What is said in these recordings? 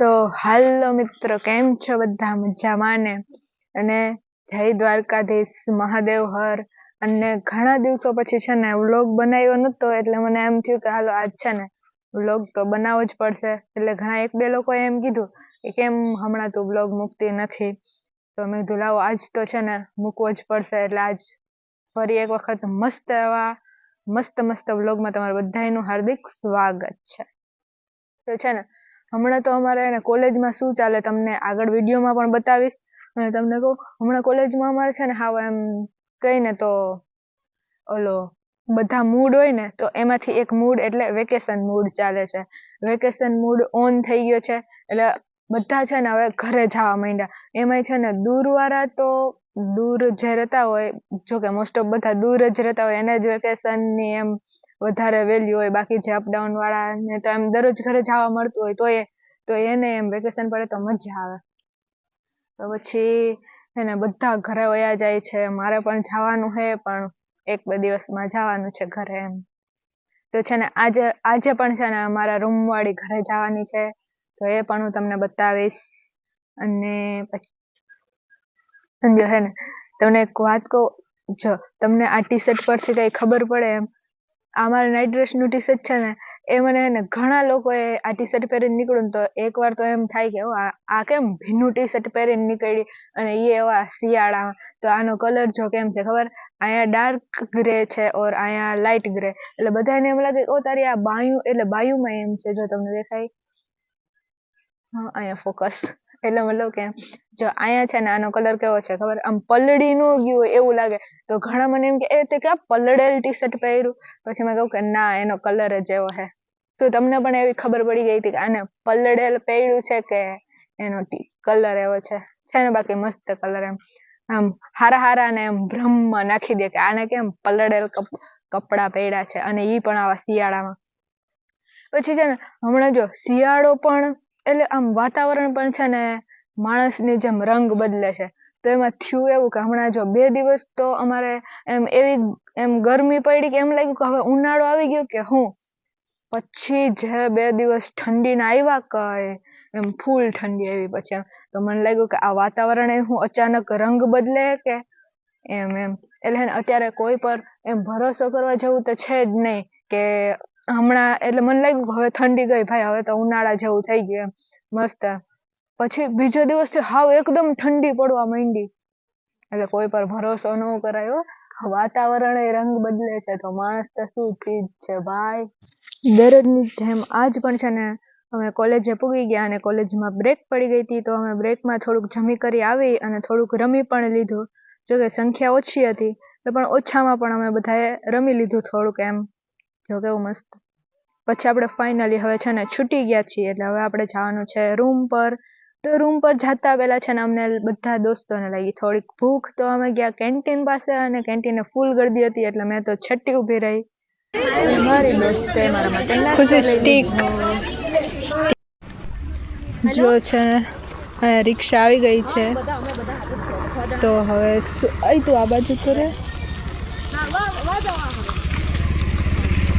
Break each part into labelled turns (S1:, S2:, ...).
S1: તો હાલો મિત્રો, કેમ છો બધા મજામાં ને? અને જય દ્વારકાધીશ, મહાદેવ હર. અને ઘણા દિવસો પછી છે ને વ્લોગ બનાવ્યો નતો, એટલે મને એમ થયું કે હાલો આજ છે ને વ્લોગ તો બનાવવો જ પડશે. એટલે ઘણા એક બે લોકોએ એમ કીધું કે કેમ હમણાં તું વ્લોગ મૂકતી નથી? તો મેં કીધું, લાવો, આજ તો છે ને મૂકવો જ પડશે. એટલે આજ ફરી એક વખત મસ્ત એવા મસ્ત મસ્ત વ્લોગમાં તમારું બધાનું હાર્દિક સ્વાગત છે. તો છે ને હમણાં તો અમારે એને કોલેજમાં શું ચાલે તમને આગળ વિડીયોમાં પણ બતાવીશ. અને તમને કહું, હમણાં કોલેજમાં અમારે છે ને હાવ એમ કહીને તો ઓલો બધા મૂડ હોય ને, તો એમાંથી એક મૂડ એટલે વેકેશન મૂડ ચાલે છે. વેકેશન મૂડ ઓન થઈ ગયો છે. એટલે બધા છે ને હવે ઘરે જવા માંડ્યા. એમાંય છે ને દૂરવાળા તો દૂર જે રહેતા હોય. જો કે મોસ્ટ ઓફ બધા દૂર જ રહેતા હોય. એને જ વેકેશનની એમ વધારે વેલ્યુ હોય, બાકી જે અપડાઉન વાળા ને તો એમ દરરોજ ઘરે જવા મળતું હોય તો એ તો એને એમ વેકેશન પડે તો મજા આવે. તો પછી એને બધા ઘરે વયા જાય છે, મારે પણ જવાનું છે, પણ એક બે દિવસમાં જવાનું છે ઘરે એમ. તો છે ને આજે આજે પણ છે ને મારા રૂમ વાળી ઘરે જવાની છે, તો એ પણ હું તમને બતાવીશ. અને પછી સમજો હે ને, તમને એક વાત કહું, જો તમને આ ટી શર્ટ પરથી કઈ ખબર પડે એમ આ મારા નાઇટ ડ્રેસનું ટી શર્ટ છે ને, એ મને એને ઘણા લોકોએ આ ટી શર્ટ પહેરીને નીકળ્યું તો એકવાર તો એમ થાય કે આ કેમ ભીનું ટી શર્ટ પહેરીને નીકળી? અને એ એવા શિયાળામાં. તો આનો કલર જો કેમ છે ખબર? અહીંયા ડાર્ક ગ્રે છે ઓર અહીંયા લાઇટ ગ્રે એટલે બધાને એમ લાગે ઓ, તારી આ બાયું એટલે બાયુમાં એમ છે, જો તમને દેખાય. હા, અહીંયા ફોકસ એટલે મતલબ કે જો અહીંયા છે ને આનો કલર કેવો છે ખબર? આમ પલળી નો ગયું એવું લાગે. તો ઘણા મને એમ કે, એ તે ક્યાં પલળેલ ટી શર્ટ પહેર્યું? પછી મેં કહું કે, ના, એનો કલર જ એવો છે. તો તમને પણ એવી ખબર પડી ગઈ હતી કે આને પલળેલ પહેર્યું છે કે એનો કલર એવો છે? છે ને બાકી મસ્ત કલર એમ. આમ હારા હારા ને એમ ભ્રમમાં નાખી દે કે આને કેમ પલળેલ કપ- કપડાં પહેર્યા છે? અને એ પણ આવા શિયાળામાં. પછી છે ને હમણાં જો શિયાળો પણ એટલે આમ વાતાવરણ પણ છે ને માણસની જેમ રંગ બદલે છે. તો એમાં થયું એવું કે હમણાં જો બે દિવસ તો અમારે એમ એવી એમ ગરમી પડી કે એમ લાગ્યું કે હવે ઉનાળો આવી ગયો કે હું? પછી જે બે દિવસ ઠંડીના આવ્યા કઈ, એમ ફૂલ ઠંડી આવી પછી એમ. તો મને લાગ્યું કે આ વાતાવરણ હું અચાનક રંગ બદલે કે એમ એમ. એટલે અત્યારે કોઈ પર એમ ભરોસો કરવા જેવું તો છે જ નહીં કે હમણાં એટલે મને લાગ્યું કે હવે ઠંડી ગઈ ભાઈ, હવે તો ઉનાળા જેવું થઈ ગયું એમ, મસ્ત. પછી બીજો દિવસથી હાવ એકદમ ઠંડી પડવા માંડી. એટલે કોઈ પર ભરોસો ન કરાયો. વાતાવરણ એ રંગ બદલે છે, તો માણસ તો શું ચીજ છે ભાઈ? દરરોજની જેમ આજ પણ છે ને, અમે કોલેજે પૂગી ગયા અને કોલેજમાં બ્રેક પડી ગઈ હતી, તો અમે બ્રેકમાં થોડુંક જમી કરી આવી અને થોડુંક રમી પણ લીધું. જોકે સંખ્યા ઓછી હતી, તો પણ ઓછામાં પણ અમે બધાએ રમી લીધું થોડુંક એમ. જો કેવું મસ્ત. પછી આપણે ફાઇનલી હવે છે ને છૂટી ગયા છીએ એટલે હવે આપણે જવાનું છે રૂમ પર. તો રૂમ પર જતા પહેલા છે ને અમને બધા દોસ્તોને લાગી થોડીક ભૂખ તો અમે ગયા કેન્ટીન પાસે અને કેન્ટીને ફૂલ ગરદી હતી એટલે મેં તો છઠ્ઠી ઊભી રહી. મારી દોસ્તે મારા માટે
S2: સ્ટીક. જો છે ને રિક્ષા આવી ગઈ છે. તો હવે શું અહીં તું આ બાજુ તો રે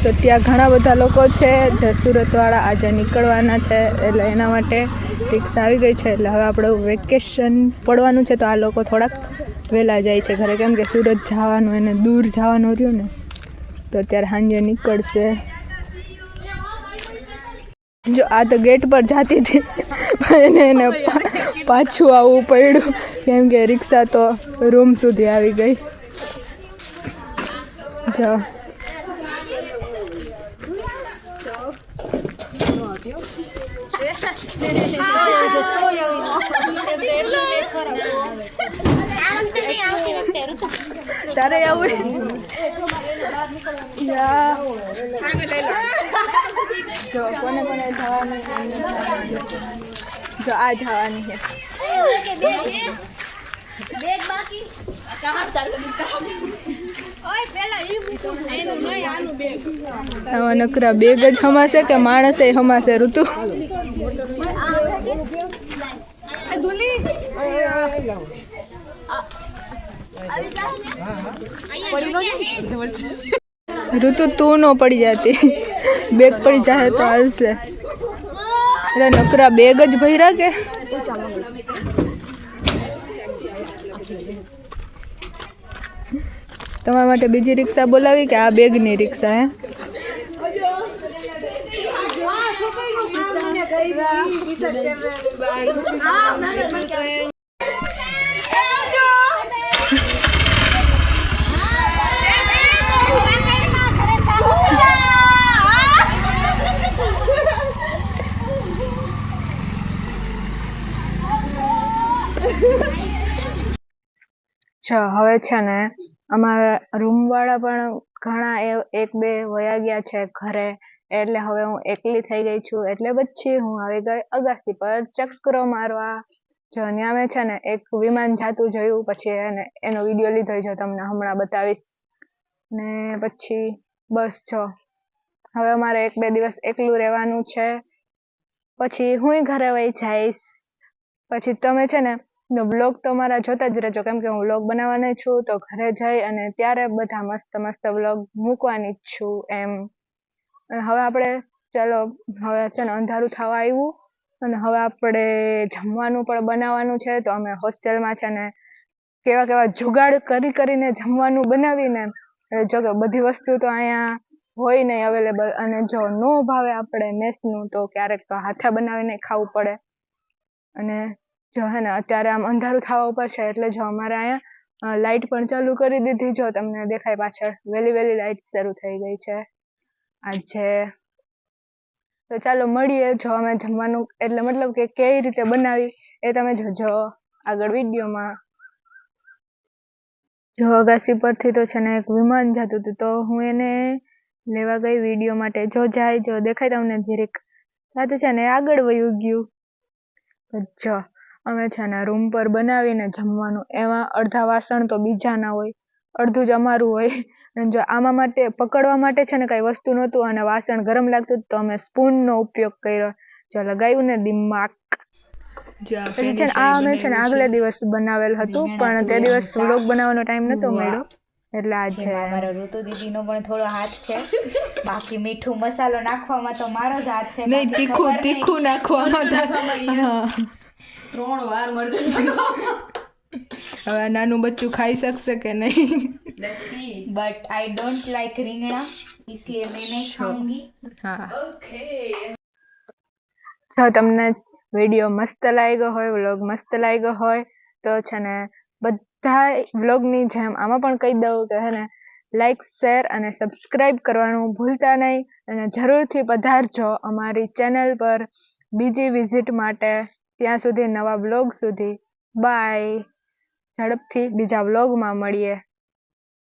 S2: તો ત્યાં ઘણા બધા લોકો છે, જે સુરતવાળા આજે નીકળવાના છે, એટલે એના માટે રિક્ષા આવી ગઈ છે, એટલે હવે આપણે વેકેશન પડવાનું છે, તો આ લોકો થોડાક વહેલા જાય છે ઘરે. કેમ કે સુરત જવાનું એને દૂર જવાનું રહ્યું ને, તો અત્યારે સાંજે નીકળશે. જો આ તો ગેટ પર જતી હતી, પણ એને પાછું આવવું પડ્યું, કેમ કે રિક્ષા તો રૂમ સુધી આવી ગઈ. જો તારે આવું. જો કોને કોને જવાનું. જો આ જવાની છે આવા નકરા બેગ જ હમાશે કે માણસે હમાશે ઋતુ? ઋતુ તું નો પડી જતી. બેગ પડી જાય તો હાલશે. એટલે નકરા બેગ જ ભર્યા કે? તમારા માટે બીજી રિક્ષા બોલાવી કે આ બેગની રિક્ષા હે?
S1: છ. હવે છે ને, અમારા રૂમ વાળા પણ ઘણા એક બે વયા ગયા છે ઘરે, એટલે હવે હું એકલી થઈ ગઈ છું, એટલે પછી હું આવી ગઈ અગાસી પર ચક્કરો મારવા. જો ત્યાં છે ને, એક વિમાન જાતું જોયું, પછી એને, એનો વીડિયો લીધો જો તમને હમણાં બતાવીશ. ને પછી બસ જો. હવે અમારે એક બે દિવસ એકલું રહેવાનું છે. પછી હુંય ઘરે વહી જઈશ. પછી તમે છે ને બ્લોગ તો મારા જોતા જ રહેજો. કેમ કે હું વ્લોગ બનાવવાની છું, તો ઘરે જઈ અને ત્યારે બધા મસ્ત મસ્ત વ્લોગ મૂકવાની જ છું એમ. અને હવે આપણે, ચાલો, હવે છે ને અંધારું થવા આવ્યું. અને હવે આપણે જમવાનું પણ બનાવવાનું છે, તો અમે હોસ્ટેલમાં છે ને કેવા કેવા જુગાડ કરી કરીને જમવાનું બનાવીને જો કે બધી વસ્તુ તો અહીંયા હોય નહીં અવેલેબલ અને જો ન ભાવે આપણે મેસનું તો ક્યારેક તો હાથે બનાવીને ખાવું પડે. અને જો હે ને, અત્યારે આમ અંધારું થવા ઉપર છે, એટલે જો અમારે અહીંયા લાઇટ પણ ચાલુ કરી દીધી. જો તમને દેખાય પાછળ વહેલી વહેલી લાઇટ શરૂ થઈ ગઈ છે. આજે તો ચાલો મળીએ. જો અમે જમવાનું, એટલે મતલબ કે કઈ રીતે બનાવી એ તમે જોજો આગળ વિડીયોમાં. જો અગાસી પરથી તો છે ને એક વિમાન જતું હતું, તો હું એને લેવા ગઈ વીડિયો માટે. જો જાય, જો દેખાય તમને જીરીક. સાથે છે ને આગળ વયું ગયું. જો અમે છે ને રૂમ પર બનાવીને જમવાનું. એમાં અડધા વાસણ તો બીજાના હોય અડધું જ અમારું હોય. અને જો આમાં માટે પકડવા માટે છે ને કઈ વસ્તુ નહોતું અને વાસણ ગરમ લાગતું તો અમે સ્પૂનનો ઉપયોગ કર્યો. જો લગાવ્યું ને દિમાગ. પછી છે ને આ અમે છે ને આગલે દિવસ બનાવેલ હતું પણ તે દિવસ વ્લોગ બનાવવાનો ટાઈમ નતો મળ્યો. એટલે આજે
S3: છે. અમારો ઋતુ દીદીનો પણ થોડો હાથ છે. બાકી મીઠું મસાલો નાખવામાં તો મારો જ હાથ છે.
S2: નહીં તીખું તીખું નાખવાનો
S4: ત્રણ વાર મરજો
S2: હવે આ નાનું બચ્ચું ખાઈ શકશે કે નહીં
S4: let's see
S3: but I don't like रिंगणा इसलिए मैं नहीं खाऊंगी
S2: હા
S4: ઓકે
S1: જો તમને વિડીયો મસ્ત લાગ્યો હોય વ્લોગ મસ્ત લાગ્યો હોય તો છે ને બધા વ્લોગની જેમ આમાં પણ કહી દઉં કે હે ને લાઈક શેર અને સબસ્ક્રાઈબ કરવાનું ભૂલતા નહીં અને જરૂરથી પધારજો અમારી ચેનલ પર બીજી વિઝિટ માટે ત્યાં સુધી નવા વ્લોગ સુધી. બાય ઝડપથી બીજા વ્લોગમાં મળીએ.